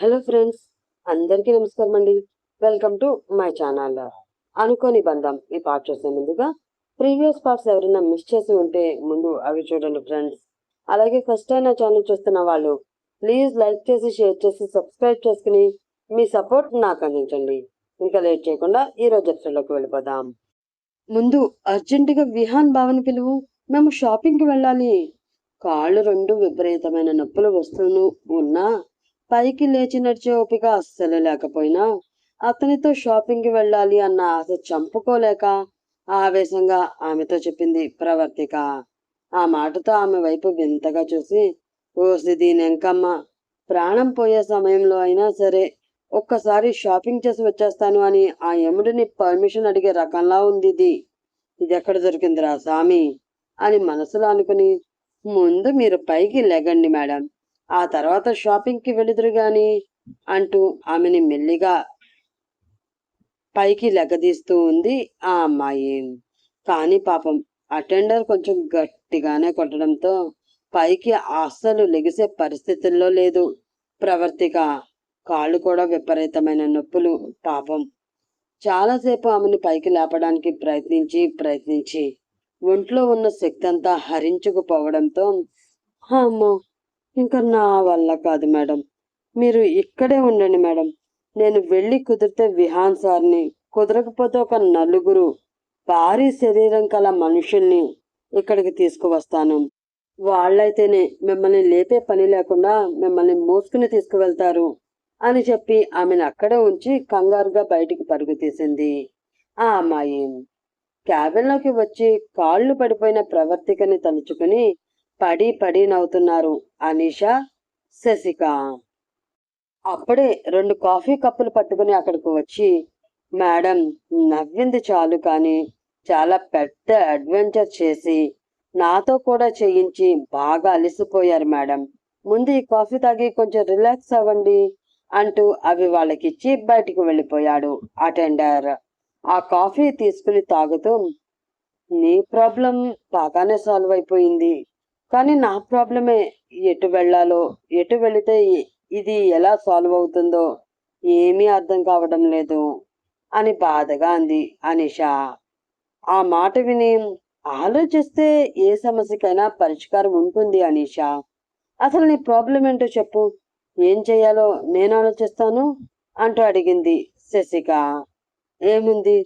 Hello friends అందరికీ నమస్కారం అండి. Welcome to my channel. అనుకోని బంధం ఈ పార్ట్ చూసే ముందుగా ప్రీవియస్ పార్ట్స్ ఎవరైనా మిస్ చేసి ఉంటే ముందు అవి చూడండి ఫ్రెండ్స్ అలాగే ఫస్ట్ టైం నా ఛానల్ చూస్తున్న వాళ్ళు ప్లీజ్ లైక్ చేసి షేర్ చేసి సబ్స్క్రైబ్ చేసుకుని మీ సపోర్ట్ నాకు అందించండి. ఇంకా లేట్ చేయకుండా ఈ రోజు ఎపిసోడ్లోకి వెళ్ళిపోదాం. ముందు అర్జెంటుగా విహాన్ భావన పిలువు. మేము షాపింగ్కి వెళ్ళాలి. కాళ్ళు రెండు విపరీతమైన నొప్పులు వస్తూను ఉన్నా పైకి లేచి నడిచే ఓపిక అస్సలు లేకపోయినా అతనితో షాపింగ్కి వెళ్ళాలి అన్న ఆశ చంపుకోలేక ఆవేశంగా ఆమెతో చెప్పింది ప్రవర్తిక. ఆ మాటతో ఆమె వైపు వింతగా చూసి ఓసి దీనెంకమ్మ ప్రాణం పోయే సమయంలో అయినా సరే ఒక్కసారి షాపింగ్ చేసి వచ్చేస్తాను అని ఆ యముడిని పర్మిషన్ అడిగే రకంలా ఉంది ఇది. ఇది ఎక్కడ దొరికిందిరా సామి? అని మనసులో అనుకుని ముందు మీరు పైకి లెగండి మేడం. ఆ తర్వాత షాపింగ్కి వెళుదురు గాని అంటూ ఆమెని మెల్లిగా పైకి లెగదీస్తూ ఉంది ఆ అమ్మాయి. కానీ పాపం అటెండర్ కొంచెం గట్టిగానే కొట్టడంతో పైకి అస్సలు లెగిసే పరిస్థితుల్లో లేదు ప్రవర్తిక. కాళ్ళు కూడా విపరీతమైన నొప్పులు. పాపం చాలాసేపు ఆమెను పైకి లేపడానికి ప్రయత్నించి ప్రయత్నించి ఒంట్లో ఉన్న శక్తి అంతా హరించుకుపోవడంతో అమ్మో! ఇంకా నా వల్ల కాదు మేడం. మీరు ఇక్కడే ఉండండి మేడం. నేను వెళ్ళి కుదిరితే విహాన్ సార్ని కుదరకపోతే ఒక నలుగురు భారీ శరీరం కల మనుషుల్ని ఇక్కడికి తీసుకువస్తాను. వాళ్ళైతేనే మిమ్మల్ని లేపే పని లేకుండా మిమ్మల్ని మోసుకుని తీసుకువెళ్తారు అని చెప్పి ఆమెను అక్కడే ఉంచి కంగారుగా బయటికి పరుగు తీసింది. ఆ అమ్మాయి క్యాబిన్లోకి వచ్చి కాళ్ళు పడిపోయిన ప్రవర్తికని తలుచుకుని పడి పడి నవ్వుతున్నారు అనిష శశిక. అప్పుడే రెండు కాఫీ కప్పులు పట్టుకుని అక్కడికి వచ్చి మేడం నవ్వింది చాలు కానీ చాలా పెద్ద అడ్వెంచర్ చేసి నాతో కూడా చేయించి బాగా అలసిపోయారు మేడం. ముందు ఈ కాఫీ తాగి కొంచెం రిలాక్స్ అవ్వండి అంటూ అవి వాళ్ళకిచ్చి బయటికి వెళ్ళిపోయాడు అటెండర్. ఆ కాఫీ తీసుకుని తాగుతూ నీ ప్రాబ్లం బాగానే సాల్వ్ అయిపోయింది. కానీ నా ప్రాబ్లమే ఎటు వెళ్ళాలో ఎటు వెళితే ఇది ఎలా సాల్వ్ అవుతుందో ఏమీ అర్థం కావడం లేదు అని బాధగా అంది అనిష. ఆ మాట విని ఆలోచిస్తే ఏ సమస్యకైనా పరిష్కారం ఉంటుంది అనిష. అసలు నీ ప్రాబ్లం ఏంటో చెప్పు. ఏం చేయాలో నేను ఆలోచిస్తాను అంటూ అడిగింది శశిక. ఏముంది?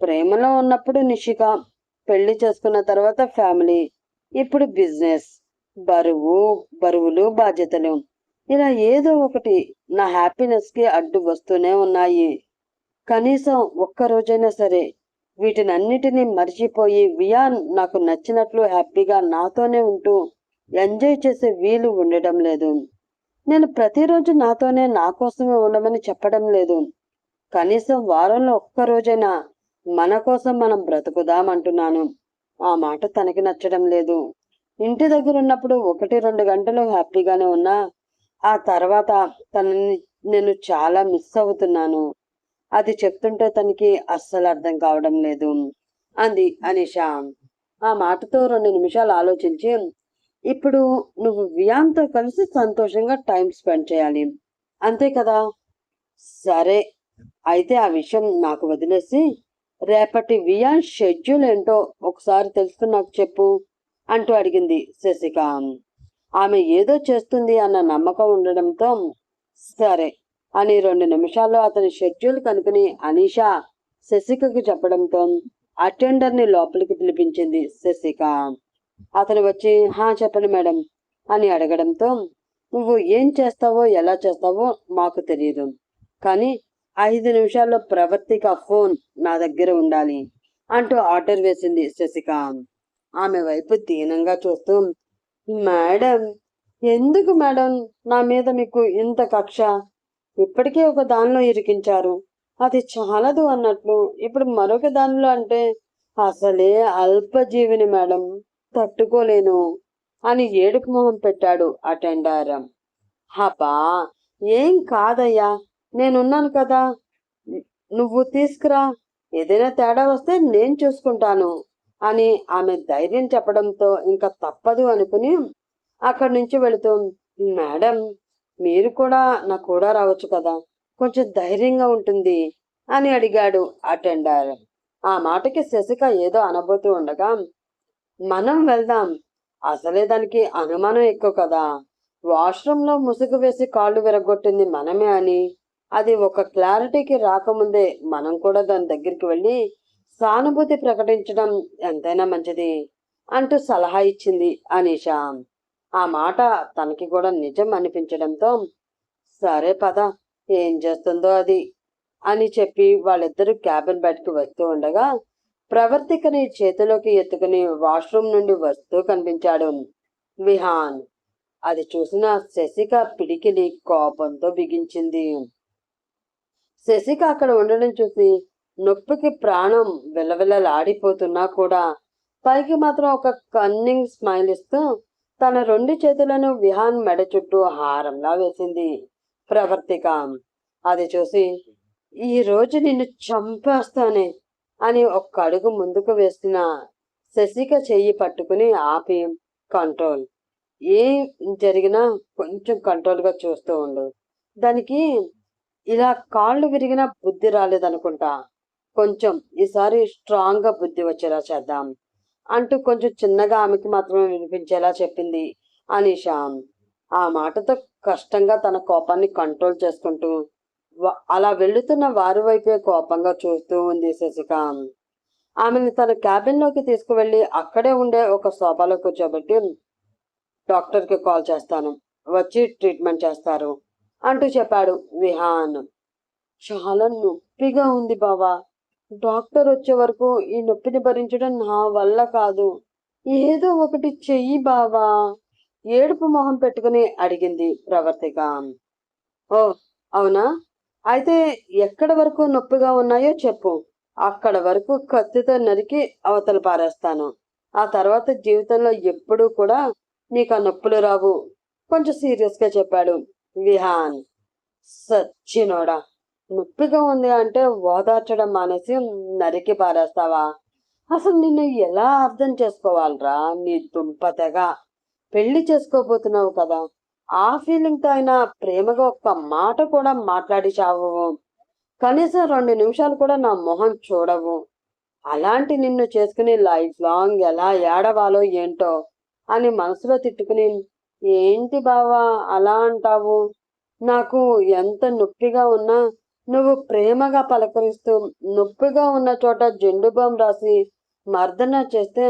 ప్రేమలో ఉన్నప్పుడు నిషిక పెళ్ళి చేసుకున్న తర్వాత ఫ్యామిలీ ఇప్పుడు బిజినెస్ బరువు బరువులు బాధ్యతలు. ఇలా ఏదో ఒకటి నా హ్యాపీనెస్కి అడ్డు వస్తూనే ఉన్నాయి. కనీసం ఒక్క రోజైనా సరే వీటినన్నిటినీ మర్చిపోయి వియాన్ నాకు నచ్చినట్లు హ్యాపీగా నాతోనే ఉంటూ ఎంజాయ్ చేసే వీలు ఉండడం లేదు. నేను ప్రతిరోజు నాతోనే నా కోసమే ఉండమని చెప్పడం లేదు. కనీసం వారంలో ఒక్క రోజైనా మన కోసం మనం బ్రతుకుదాం అంటున్నాను. ఆ మాట తనకి నచ్చడం లేదు. ఇంటి దగ్గర ఉన్నప్పుడు ఒకటి రెండు గంటలు హ్యాపీగానే ఉన్నా ఆ తర్వాత తనని నేను చాలా మిస్ అవుతున్నాను. అది చెప్తుంటే తనకి అస్సలు అర్థం కావడం లేదు. అంది అనిష. ఆ మాటతో రెండు నిమిషాలు ఆలోచించి ఇప్పుడు నువ్వు వియాంతో కలిసి సంతోషంగా టైం స్పెండ్ చేయాలి. అంతే కదా? సరే అయితే ఆ విషయం నాకు వదిలేసి రేపటి వియాన్ షెడ్యూల్ ఏంటో ఒకసారి తెలుసుకుని నాకు చెప్పు అంటూ అడిగింది శశిక. ఆమె ఏదో చేస్తుంది అన్న నమ్మకం ఉండడంతో సరే అని రెండు నిమిషాల్లో అతని షెడ్యూల్ కనుకుని అనీషా శశికకు చెప్పడంతో అటెండర్ని లోపలికి పిలిపించింది శశిక. అతను వచ్చి హా చెప్పండి మేడం అని అడగడంతో నువ్వు ఏం చేస్తావో ఎలా చేస్తావో మాకు తెలియదు కానీ ఐదు నిమిషాల్లో ప్రవర్తిక ఫోన్ నా దగ్గర ఉండాలి అంటూ ఆర్డర్ వేసింది శశిక. ఆమె వైపు దీనంగా చూస్తూ మేడం ఎందుకు మేడం? నా మీద మీకు ఇంత కక్ష? ఇప్పటికే ఒక దానిలో ఇరికించారు. అది చాలదు అన్నట్లు. ఇప్పుడు మరొక దానిలో అంటే అసలే అల్పజీవిని మేడం. తట్టుకోలేను అని ఏడుపు మొహం పెట్టాడు అటెండర్. హబా ఏం కాదయ్యా? నేనున్నాను కదా. నువ్వు తీసుకురా. ఏదైనా తేడా వస్తే నేను చూసుకుంటాను అని ఆమె ధైర్యం చెప్పడంతో ఇంకా తప్పదు అనుకుని అక్కడి నుంచి వెళుతూ మేడం మీరు కూడా నా కూడా రావచ్చు కదా. కొంచెం ధైర్యంగా ఉంటుంది అని అడిగాడు అటెండర్. ఆ మాటకి శశిక ఏదో అనబోతూ ఉండగా మనం వెళ్దాం. అసలే దానికి అనుమానం ఎక్కువ కదా. వాష్రూమ్లో ముసుగు వేసి కాళ్ళు విరగొట్టింది మనమే అని అది ఒక క్లారిటీకి రాకముందే మనం కూడా దాని దగ్గరికి వెళ్ళి సానుభూతి ప్రకటించడం ఎంతైనా మంచిది అంటూ సలహా ఇచ్చింది అనీషా. ఆ మాట తనకి కూడా నిజం అనిపించడంతో సరే పద ఏం చేస్తుందో అది అని చెప్పి వాళ్ళిద్దరూ క్యాబిన్ బయటకు వస్తూ ఉండగా ప్రవర్తికని చేతిలోకి ఎత్తుకుని వాష్రూమ్ నుండి వస్తూ కనిపించాడు విహాన్. అది చూసిన శశిక పిడికిలి కోపంతో బిగించింది. శశిక అక్కడ ఉండడం చూసి నొప్పికి ప్రాణం విలవిలలాడిపోతున్నా కూడా పైకి మాత్రం ఒక కన్నింగ్ స్మైల్ ఇస్తూ తన రెండు చేతులను విహాన్ మెడ చుట్టూ హారంలా వేసింది. ప్రవర్తిక అది చూసి ఈ రోజు నిన్ను చంపేస్తానే అని ఒక్క అడుగు ముందుకు వేసిన శశిక చెయ్యి పట్టుకుని ఆపి కంట్రోల్. ఏం జరిగినా కొంచెం కంట్రోల్గా చూస్తూ ఉండు. దానికి ఇలా కాళ్ళు విరిగిన బుద్ధి రాలేదనుకుంటా. కొంచెం ఈసారి స్ట్రాంగ్గా బుద్ధి వచ్చేలా చేద్దాం. అంటూ కొంచెం చిన్నగా ఆమెకి మాత్రమే వినిపించేలా చెప్పింది అనీషా. ఆ మాటతో కష్టంగా తన కోపాన్ని కంట్రోల్ చేసుకుంటూ అలా వెళుతున్న వారి వైపే కోపంగా చూస్తూ ఉంది శశిక. ఆమెను తన క్యాబిన్లోకి అక్కడే ఉండే ఒక సోఫాలో కూర్చోబెట్టి డాక్టర్కి కాల్ చేస్తాను. వచ్చి ట్రీట్మెంట్ చేస్తారు. అంటూ చెప్పాడు విహాన్. చాలా నొప్పిగా ఉంది బావా. డాక్టర్ వచ్చే వరకు ఈ నొప్పిని భరించడం నా వల్ల కాదు. ఏదో ఒకటి చెయ్యి బావా. ఏడుపు మొహం పెట్టుకుని అడిగింది ప్రవర్తిక. ఓ అవునా? అయితే ఎక్కడ వరకు నొప్పిగా ఉన్నాయో చెప్పు. అక్కడ వరకు కత్తితో నరికి అవతల పారేస్తాను. ఆ తర్వాత జీవితంలో ఎప్పుడూ కూడా నీకు ఆ నొప్పులు రావు. కొంచెం సీరియస్గా చెప్పాడు. విహాన్. సచ్చినోడా నొప్పిగా ఉంది అంటే ఓదార్చడం మానేసి నరికి పారేస్తావా? అసలు నిన్ను ఎలా అర్థం చేసుకోవాలరా నీ దుంపతగా? పెళ్ళి చేసుకోబోతున్నావు కదా ఆ ఫీలింగ్తో అయినా ప్రేమగా ఒక్క మాట కూడా మాట్లాడి చావవు కనీసం రెండు నిమిషాలు కూడా నా మొహం చూడవు. అలాంటి నిన్ను చేసుకుని లైఫ్ లాంగ్ ఎలా ఏడవాలో ఏంటో అని మనసులో తిట్టుకుని ఏంటి బావా అలా అంటావు? నాకు ఎంత నొప్పిగా ఉన్నా నువ్వు ప్రేమగా పలకరిస్తూ నొప్పిగా ఉన్న చోట జెండు బామ్ రాసి మర్దన చేస్తే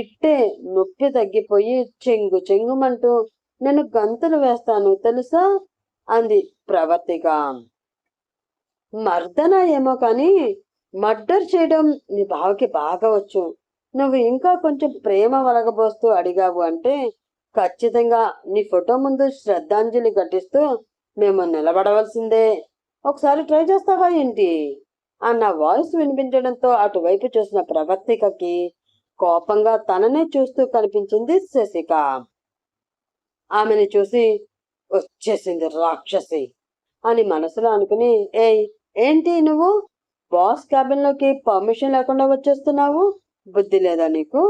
ఇట్టే నొప్పి తగ్గిపోయి చెంగు చెంగుమంటూ నేను గంతులు వేస్తాను తెలుసా? అంది ప్రవర్తిగా మర్దన ఏమో కానీ మర్డర్ చేయడం నీ బావకి బాగా వచ్చు. నువ్వు ఇంకా కొంచెం ప్రేమ వలగబోస్తూ అడిగావు అంటే ఖచ్చితంగా నీ ఫోటో ముందు శ్రద్ధాంజలి ఘటిస్తూ మేము నిలబడవలసిందే. ఒకసారి ట్రై చేస్తావా ఏంటి? అన్న వాయిస్ వినిపించడంతో అటువైపు చూసిన ప్రవర్తికకి కోపంగా తననే చూస్తూ కనిపించింది శశిక. ఆమెను చూసి వచ్చేసింది రాక్షసి అని మనసులో అనుకుని ఏయ్ ఏంటి నువ్వు? బాస్ క్యాబిన్లోకి పర్మిషన్ లేకుండా వచ్చేస్తున్నావు? బుద్ధి లేదా నీకు?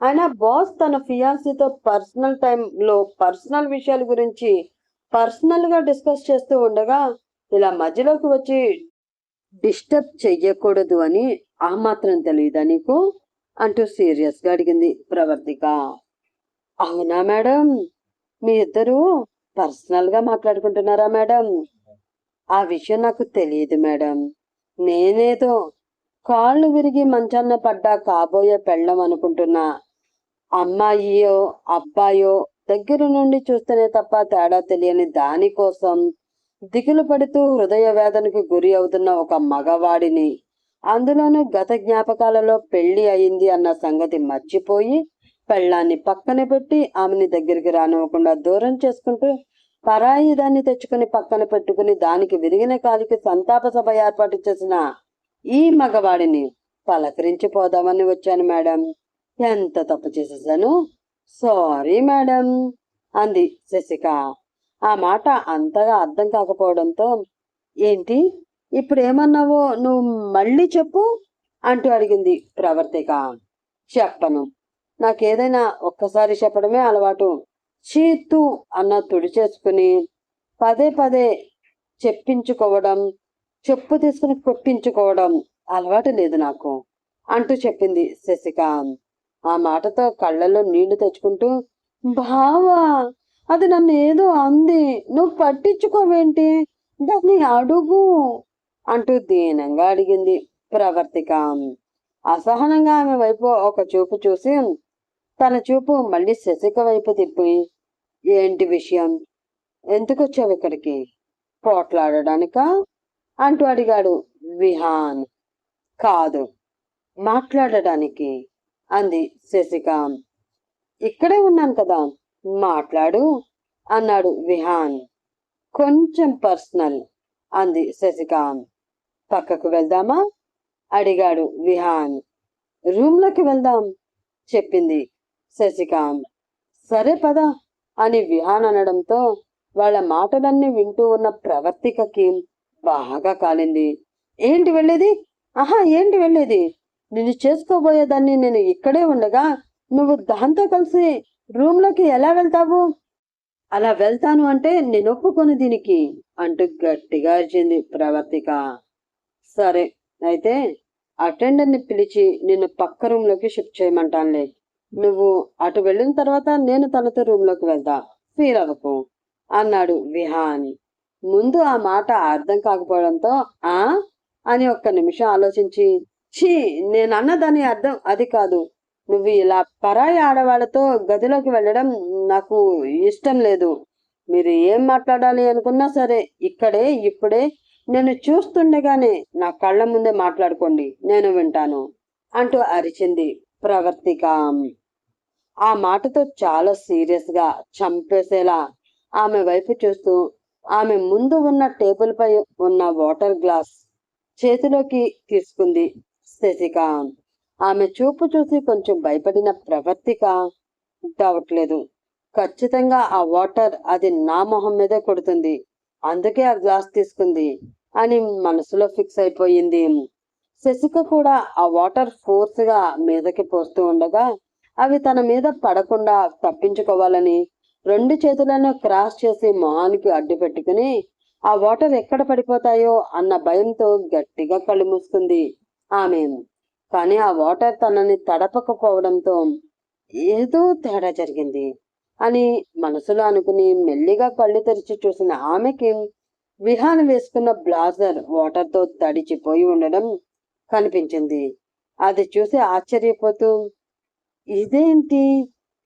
అయినా బాస్ తన ఫియాన్సీతో పర్సనల్ టైంలో పర్సనల్ విషయాల గురించి పర్సనల్గా డిస్కస్ చేస్తూ ఉండగా ఇలా మధ్యలోకి వచ్చి డిస్టర్బ్ చెయ్యకూడదు అని ఆ మాత్రం తెలియదా నీకు? అంటూ సీరియస్గా అడిగింది ప్రవర్తిక. అవునా మేడం? మీ ఇద్దరు పర్సనల్గా మాట్లాడుకుంటున్నారా మేడం? ఆ విషయం నాకు తెలియదు మేడం. నేనేదో కాళ్ళు విరిగి మంచాన్న పడ్డా కాబోయే పెళ్ళం అనుకుంటున్నా. అమ్మాయియో అబ్బాయో దగ్గర నుండి చూస్తేనే తప్ప తేడా తెలియని దానికోసం దిగులు పడుతూ హృదయ వేదనకు గురి అవుతున్న ఒక మగవాడిని. అందులోనూ గత జ్ఞాపకాలలో పెళ్ళి అయింది అన్న సంగతి మర్చిపోయి పెళ్ళాన్ని పక్కన పెట్టి ఆమెని దగ్గరికి రానివ్వకుండా దూరం చేసుకుంటూ పరాయి దాన్ని తెచ్చుకుని పక్కన పెట్టుకుని దానికి విరిగిన కాలికి సంతాప సభ ఏర్పాటు చేసిన ఈ మగవాడిని పలకరించి పోదామని వచ్చాను మేడం. ఎంత తప్పు చేసేసాను? సారీ మేడం అంది శశిక. ఆ మాట అంతగా అర్థం కాకపోవడంతో ఏంటి? ఇప్పుడు ఏమన్నావో నువ్వు మళ్ళీ చెప్పు? అంటూ అడిగింది ప్రవర్తిక. చెప్పను. నాకేదైనా ఒక్కసారి చెప్పడమే అలవాటు. చీతు అన్న తుడి చేసుకుని పదే పదే చెప్పించుకోవడం చెప్పు తీసుకుని కొట్టించుకోవడం అలవాటు లేదు నాకు అంటూ చెప్పింది శశిక. ఆ మాటతో కళ్ళల్లో నీళ్ళు తెచ్చుకుంటూ బావా అది నన్ను ఏదో అంది. నువ్వు పట్టించుకోవేంటి? దాన్ని అడుగు అంటూ దీనంగా అడిగింది ప్రవర్తిక. అసహనంగా ఆమె వైపు ఒక చూపు చూసి తన చూపు మళ్ళీ శశిక వైపు తిప్పి ఏంటి విషయం? ఎందుకు వచ్చావు ఇక్కడికి? పోట్లాడడానిక? అంటూ అడిగాడు విహాన్. కాదు మాట్లాడడానికి. అంది శశిక. ఇక్కడే ఉన్నాను కదా మాట్లాడు అన్నాడు విహాన్. కొంచెం పర్సనల్ అంది శశిక. పక్కకు వెళ్దామా? అడిగాడు విహాన్. రూమ్లోకి వెళ్దాం చెప్పింది శశిక. సరే పద అని విహాన్ అనడంతో వాళ్ళ మాటలన్నీ వింటూ ఉన్న ప్రవర్తికకి బాగా కాలింది. ఏంటి వెళ్ళేది? ఆహా ఏంటి వెళ్ళేది? నిన్ను చేసుకోబోయేదాన్ని నేను ఇక్కడే ఉండగా నువ్వు దాంతో కలిసి రూమ్లోకి ఎలా వెళ్తావు? అలా వెళ్తాను అంటే నేను ఒప్పుకొని దీనికి అంటూ గట్టిగా అరిచింది ప్రవర్తిక. సరే అయితే అటెండర్ని పిలిచి నిన్ను పక్క రూమ్లోకి షిఫ్ట్ చేయమంటానులే. నువ్వు అటు వెళ్ళిన తర్వాత నేను తనతో రూమ్లోకి వెళ్తా. ఫీల్ అవ్వకు అన్నాడు విహాని. ముందు ఆ మాట అర్థం కాకపోవడంతో ఆ? అని ఒక్క నిమిషం ఆలోచించి ఛీ నేనన్న దాని అర్థం అది కాదు. నువ్వు ఇలా పరాయి ఆడవాళ్ళతో గదిలోకి వెళ్ళడం నాకు ఇష్టం లేదు. మీరు ఏం మాట్లాడాలి అనుకున్నా సరే ఇక్కడే ఇప్పుడే నేను చూస్తుండగానే నా కళ్ళ ముందే మాట్లాడుకోండి నేను వింటాను అంటూ అరిచింది ప్రవర్తిక ఆ మాటతో చాలా సీరియస్గా చంపేసేలా ఆమె వైపు చూస్తూ ఆమె ముందు ఉన్న టేబుల్ పై ఉన్న వాటర్ గ్లాస్ చేతిలోకి తీసుకుంది. శశిక ఆమె చూపు చూసి కొంచెం భయపడిన ప్రవర్తిక డౌట్ లేదు. ఖచ్చితంగా ఆ వాటర్ అది నా మొహం మీదే కొడుతుంది. అందుకే ఆ గ్లాస్ తీసుకుంది అని మనసులో ఫిక్స్ అయిపోయింది. శశిక కూడా ఆ వాటర్ ఫోర్స్గా మీదకి పోస్తూ ఉండగా అవి తన మీద పడకుండా తప్పించుకోవాలని రెండు చేతులను క్రాస్ చేసి మొహానికి అడ్డు పెట్టుకుని ఆ వాటర్ ఎక్కడ పడిపోతాయో అన్న భయంతో గట్టిగా కళ్ళు మూసుకుంది. ఆమె. కానీ ఆ వాటర్ తనని తడపకపోవడంతో ఏదో తేడా జరిగింది అని మనసులో అనుకుని మెల్లిగా కళ్ళు తెరిచి చూసిన ఆమెకి విహాన్ వేసుకున్న బ్లాజర్ వాటర్తో తడిచిపోయి ఉండడం కనిపించింది. అది చూసి ఆశ్చర్యపోతూ ఇదేంటి?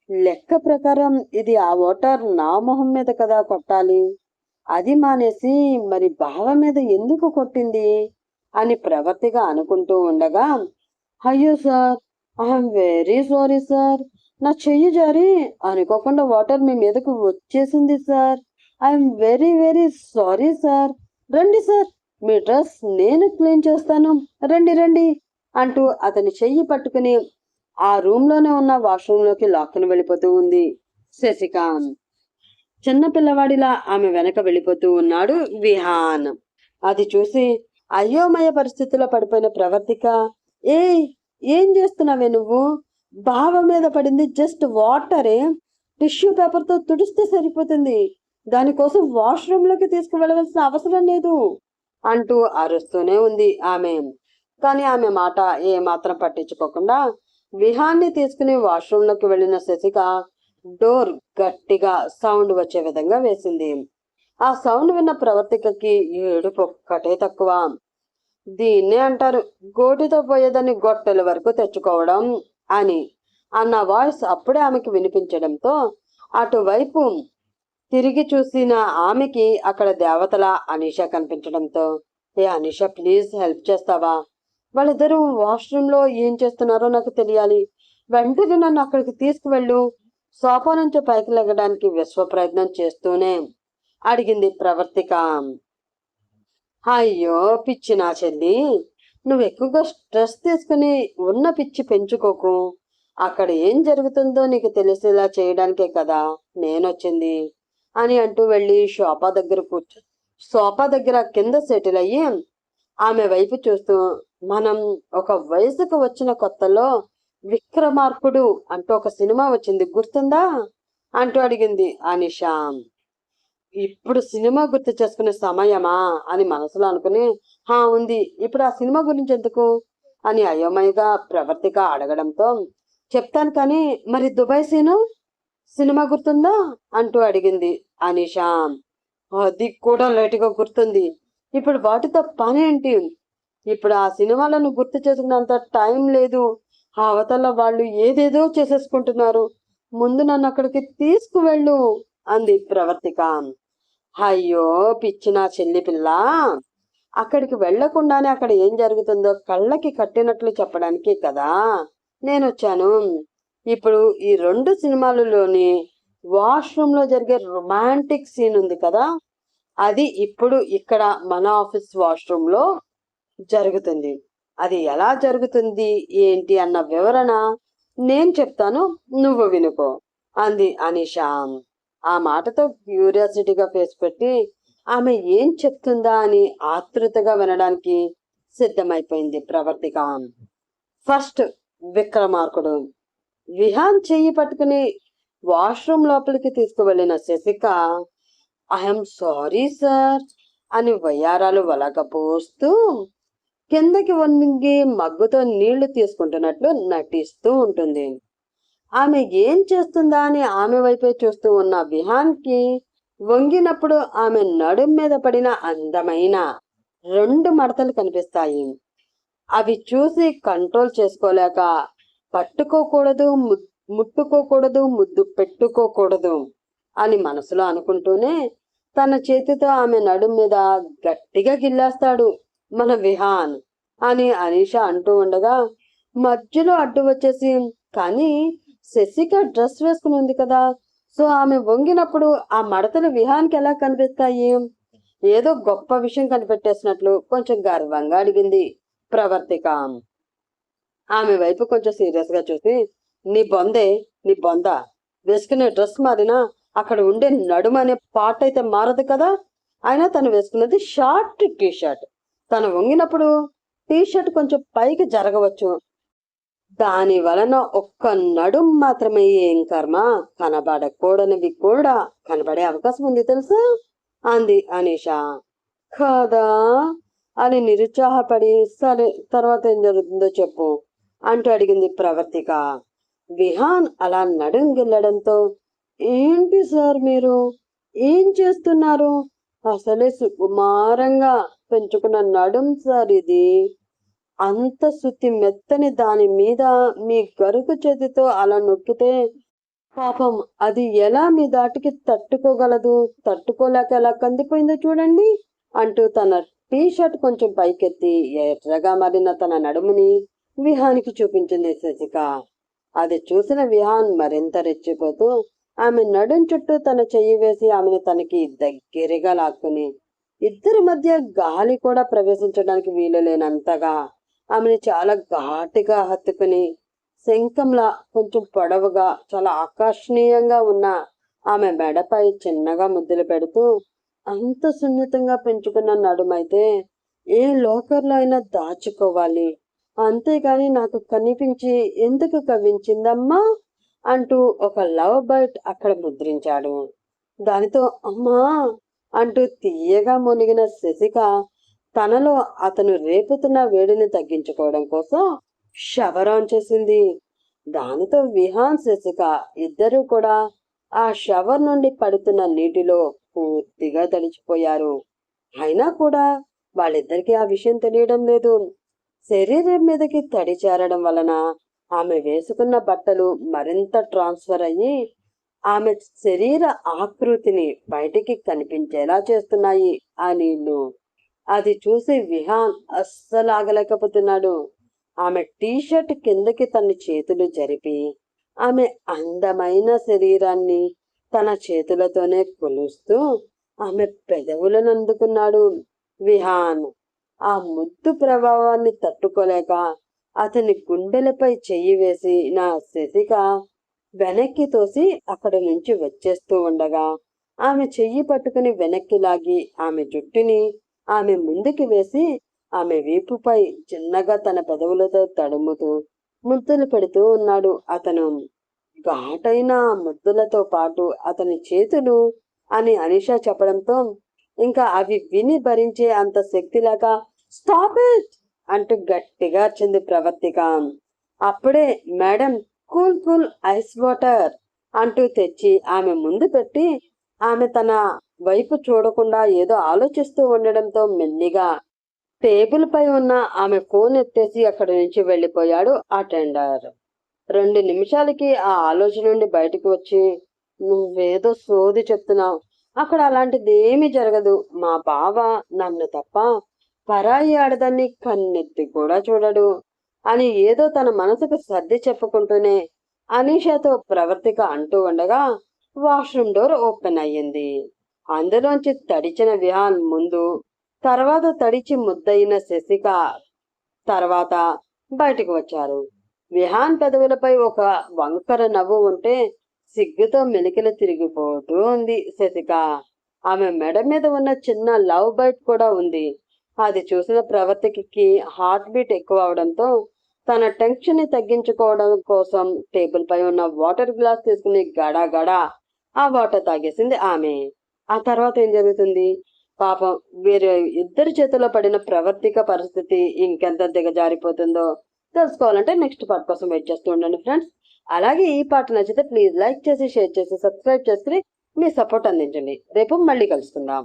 లెక్క ప్రకారం ఇది ఆ వాటర్ నా మొహం మీద కదా కొట్టాలి? అది మానేసి మరి బావ మీద ఎందుకు కొట్టింది? అని ప్రవర్తిగా అనుకుంటూ ఉండగా అయ్యో sir I'm very sorry sir. నా చెయ్యి జారి అనుకోకుండా వాటర్ మీ మీదకు వచ్చేసింది sir. I'm very very sorry sir. రండి సార్ మీ డ్రెస్ నేను క్లీన్ చేస్తాను. రండి రండి అంటూ అతని చెయ్యి పట్టుకుని ఆ రూమ్లోనే ఉన్న వాష్రూమ్లోకి లాక్కుని వెళ్ళిపోతూ ఉంది శశికాంత్. చిన్న పిల్లవాడిలా ఆమె వెనక వెళ్ళిపోతూ ఉన్నాడు విహాన్. అది చూసి అయోమయ పరిస్థితిలో పడిపోయిన ప్రవర్తిక ఏ ఏం చేస్తున్నావే నువ్వు? బావ మీద పడింది జస్ట్ వాటరే టిష్యూ పేపర్తో తుడిస్తే సరిపోతుంది. దానికోసం వాష్రూమ్లోకి తీసుకువెళ్ళవలసిన అవసరం లేదు అంటూ అరుస్తూనే ఉంది ఆమె. కానీ ఆమె మాట ఏ మాత్రం పట్టించుకోకుండా విహాన్ని తీసుకుని వాష్రూమ్లోకి వెళ్ళిన శశిక డోర్ గట్టిగా సౌండ్ వచ్చే విధంగా వేసింది. ఆ సౌండ్ విన్న ప్రవర్తికకి ఏడుపు ఒక్కటే తక్కువ. దీన్నే అంటారు. గోటితో పోయేదాన్ని గొట్టెల వరకు తెచ్చుకోవడం అని అన్న వాయిస్ అప్పుడే ఆమెకి వినిపించడంతో అటువైపు తిరిగి చూసిన ఆమెకి అక్కడ దేవతల అనీష కనిపించడంతో ఏ అనీష ప్లీజ్ హెల్ప్ చేస్తావా? వాళ్ళిద్దరూ వాష్రూమ్లో ఏం చేస్తున్నారో నాకు తెలియాలి. వెంటనే నన్ను అక్కడికి తీసుకువెళ్ళు. సోఫా నుంచి పైకి లెగడానికి విశ్వ ప్రయత్నం చేస్తూనే అడిగింది ప్రవర్తిక. అయ్యో పిచ్చి నా చెల్లి. నువ్వు ఎక్కువగా స్ట్రెస్ తీసుకుని ఉన్న పిచ్చి పెంచుకోకు. అక్కడ ఏం జరుగుతుందో నీకు తెలిసేలా చేయడానికే కదా నేనొచ్చింది అని అంటూ వెళ్ళి షోపా దగ్గర కూర్చో సోఫా దగ్గర కింద సెటిల్ అయ్యి ఆమె వైపు చూస్తూ మనం ఒక వయసుకు వచ్చిన కొత్తలో విక్రమార్కుడు అంటూ ఒక సినిమా వచ్చింది గుర్తుందా? అంటూ అడిగింది అనిషా. ఇప్పుడు సినిమా గుర్తు చేసుకునే సమయమా అని మనసులో అనుకుని హా ఉంది. ఇప్పుడు ఆ సినిమా గురించి ఎందుకు? అని అయోమయగా ప్రవర్తిక అడగడంతో చెప్తాను కానీ మరి దుబాయ్ సీను? సినిమా గుర్తుందా? అంటూ అడిగింది అనిషా. అది కూడా లేటుగా గుర్తుంది. ఇప్పుడు వాటితో పని ఏంటి? ఇప్పుడు ఆ సినిమాలను గుర్తు చేసుకున్నంత టైం లేదు. ఆ అవతల వాళ్ళు ఏదేదో చేసేసుకుంటున్నారు. ముందు నన్ను అక్కడికి తీసుకువెళ్ళు అంది ప్రవర్తిక. అయ్యో పిచ్చిన చెల్లి పిల్ల. అక్కడికి వెళ్ళకుండానే అక్కడ ఏం జరుగుతుందో కళ్ళకి కట్టినట్లు చెప్పడానికి కదా. నేను వచ్చాను ఇప్పుడు ఈ రెండు సినిమాలలోని వాష్రూమ్లో జరిగే రొమాంటిక్ సీన్ ఉంది కదా. అది ఇప్పుడు ఇక్కడ మన ఆఫీస్ వాష్రూమ్లో జరుగుతుంది. అది ఎలా జరుగుతుంది ఏంటి అన్న వివరణ నేను చెప్తాను నువ్వు వినుకో అంది అనిషా. ఆ మాటతో క్యూరియాసిటీగా ఫేస్ పెట్టి ఆమె ఏం చెప్తుందా? అని ఆతృతగా వినడానికి సిద్ధమైపోయింది ప్రవర్తిక. ఫస్ట్ విక్రమార్కుడు. విహాన్ చెయ్యి పట్టుకుని వాష్రూమ్ లోపలికి తీసుకువెళ్ళిన శశిక ఐఎమ్ సారీ సార్ అని వయ్యారాలు వలకపోస్తూ కిందకి వంగి మగ్గుతో నీళ్ళు తీసుకుంటున్నట్లు నటిస్తూ ఉంటుంది. ఆమె ఏం చేస్తుందా అని ఆమె వైపే చూస్తూ ఉన్న విహాన్కి వంగినప్పుడు ఆమె నడుం మీద పడిన అందమైన రెండు మడతలు కనిపిస్తాయి. అవి చూసి కంట్రోల్ చేసుకోలేక పట్టుకోకూడదు ముట్టుకోకూడదు ముద్దు పెట్టుకోకూడదు అని మనసులో అనుకుంటూనే తన చేతితో ఆమె నడుం మీద గట్టిగా గిల్లేస్తాడు మన విహాన్ అని అనీష అంటూ ఉండగా మధ్యలో అడ్డు వచ్చేసి కానీ శశిక డ్రెస్ వేసుకుని ఉంది కదా. సో ఆమె వంగినప్పుడు ఆ మడతలు విహానికి ఎలా కనిపిస్తాయి? ఏదో గొప్ప విషయం కనిపెట్టేసినట్లు కొంచెం గర్వంగా అడిగింది ప్రవర్తిక. ఆమె వైపు కొంచెం సీరియస్గా చూసి నీ బొందే నీ బొంద. వేసుకునే డ్రెస్ మారినా అక్కడ ఉండే నడుమ అనే పాట అయితే మారదు కదా. అయినా తను వేసుకున్నది షార్ట్ టీ షర్ట్ తను వంగినప్పుడు టీ షర్ట్ కొంచెం పైకి జరగవచ్చు. దాని వలన ఒక్క నడుం మాత్రమే ఏం కర్మ? కనబడకూడనివి కూడా కనబడే అవకాశం ఉంది తెలుసా? అంది అనీషా. కాదా? అని నిరుత్సాహపడి సరే తర్వాత ఏం జరుగుతుందో చెప్పు అంటూ అడిగింది ప్రవర్తిక. విహాన్ అలా నడుం గిల్లడంతో ఏంటి సార్ మీరు? ఏం చేస్తున్నారు? అసలే సుకుమారంగా పెంచుకున్న నడుం సార్ ఇది. అంత శుద్ధి మెత్తని దాని మీద మీ గరుకు చేతితో అలా నొక్కితే పాపం అది ఎలా మీ దాటికి తట్టుకోగలదు? తట్టుకోలేక ఎలా కందిపోయిందో చూడండి అంటూ తన టీ షర్ట్ కొంచెం పైకెత్తి ఎర్రగా మారిన తన నడుముని విహానికి చూపించింది శశిక అది చూసిన విహాన్ మరింత రెచ్చిపోతూ ఆమె నడుం చుట్టూ తన చెయ్యి వేసి ఆమెను తనకి దగ్గరగా లాక్కుని ఇద్దరి మధ్య గాలి కూడా ప్రవేశించడానికి వీలు లేనంతగా ఆమెను చాలా ఘాటుగా హత్తుకుని శంఖంలా కొంచెం పొడవుగా చాలా ఆకర్షణీయంగా ఉన్న ఆమె మెడపై చిన్నగా ముద్దులు పెడుతూ అంత సున్నితంగా పెంచుకున్న నడుమైతే ఏ లోకర్లో అయినా దాచుకోవాలి. అంతేగాని నాకు కనిపించి ఎందుకు కవ్వించిందమ్మా? అంటూ ఒక లవ్ బైట్ అక్కడ ముద్రించాడు. దానితో అమ్మా అంటూ తీయగా మునిగిన శశిక తనలో అతను రేపుతున్న వేడిని తగ్గించుకోవడం కోసం షవర్ ఆన్ చేసింది. దానితో విహాన్ శశిక ఇద్దరూ కూడా ఆ షవర్ నుండి పడుతున్న నీటిలో పూర్తిగా తడిచిపోయారు. అయినా కూడా వాళ్ళిద్దరికీ ఆ విషయం తెలియడం లేదు. శరీరం మీదకి తడి చేరడం వలన ఆమె వేసుకున్న బట్టలు మరింత ట్రాన్స్ఫర్ అయ్యి ఆమె శరీర ఆకృతిని బయటికి కనిపించేలా చేస్తున్నాయి ఆ నీళ్ళు. అది చూసి విహాన్ అస్సలు ఆగలేకపోతున్నాడు. ఆమె టీషర్ట్ కిందకి తన చేతులు జరిపి ఆమె అందమైన శరీరాన్ని తన చేతులతోనే కొలుస్తూ ఆమె పెదవులను అందుకున్నాడు విహాన్. ఆ ముద్దు ప్రభావాన్ని తట్టుకోలేక అతని గుండెలపై చెయ్యి వేసి నా శశిక వెనక్కి తోసి అక్కడి నుంచి వచ్చేస్తూ ఉండగా ఆమె చెయ్యి పట్టుకుని వెనక్కి లాగి ఆమె జుట్టుని ఆమె ముందుకి వేసి ఆమె వీపుపై చిన్నగా తన పెదవులతో తడుముతూ ముద్దులు పెడుతూ ఉన్నాడు అతను. ఘాటైన ముద్దులతో పాటు అతని చేతులు అని అనిష చెప్పడంతో ఇంకా అవి విని భరించే అంత శక్తి లేక స్టాప్ ఇట్! అంటూ గట్టిగా వచ్చింది ప్రవర్తిక. అప్పుడే madam cool cool ice water! అంటూ తెచ్చి ఆమె ముందు పెట్టి ఆమె తన వైపు చూడకుండా ఏదో ఆలోచిస్తూ ఉండడంతో మెల్లిగా టేబుల్ పై ఉన్న ఆమె ఫోన్ ఎత్తేసి అక్కడి నుంచి వెళ్ళిపోయాడు ఆ టెండర్. రెండు నిమిషాలకి ఆ ఆలోచన నుండి బయటకు వచ్చి నువ్వేదో సోది చెప్తున్నావు. అక్కడ అలాంటిది ఏమీ జరగదు. మా బావ నన్ను తప్ప పరాయి ఆడదాన్ని కన్నెత్తి కూడా చూడడు. అని ఏదో తన మనసుకు సర్ది చెప్పుకుంటూనే అనీషాతో ప్రవర్తిక అంటూ ఉండగా వాష్రూమ్ డోర్ ఓపెన్ అయ్యింది. అందులోంచి తడిచిన విహాన్ ముందు తర్వాత తడిచి ముద్దయిన శశిక తర్వాత బయటకు వచ్చారు. విహాన్ పెదవులపై ఒక వంకర నవ్వు ఉంటే సిగ్గుతో మెలికలు తిరిగిపోతూ ఉంది శశిక. ఆమె మెడ మీద ఉన్న చిన్న లవ్ బైట్ కూడా ఉంది. అది చూసిన ప్రవర్తికి హార్ట్ బీట్ ఎక్కువ అవడంతో తన టెన్షన్ని తగ్గించుకోవడం కోసం టేబుల్ పై ఉన్న వాటర్ గ్లాస్ తీసుకుని గడా గడా ఆ వాటర్ తాగేసింది ఆమె. ఆ తర్వాత ఏం జరుగుతుంది? పాపం వేరే ఇద్దరి చేతిలో పడిన ప్రవర్తిక పరిస్థితి ఇంకెంత దిగజారిపోతుందో తెలుసుకోవాలంటే నెక్స్ట్ పార్ట్ కోసం వెయిట్ చేస్తూ ఉండండి ఫ్రెండ్స్. అలాగే ఈ పాట నచ్చితే ప్లీజ్ లైక్ చేసి షేర్ చేసి సబ్స్క్రైబ్ చేసుకుని మీ సపోర్ట్ అందించండి. రేపు మళ్ళీ కలుసుకుందాం.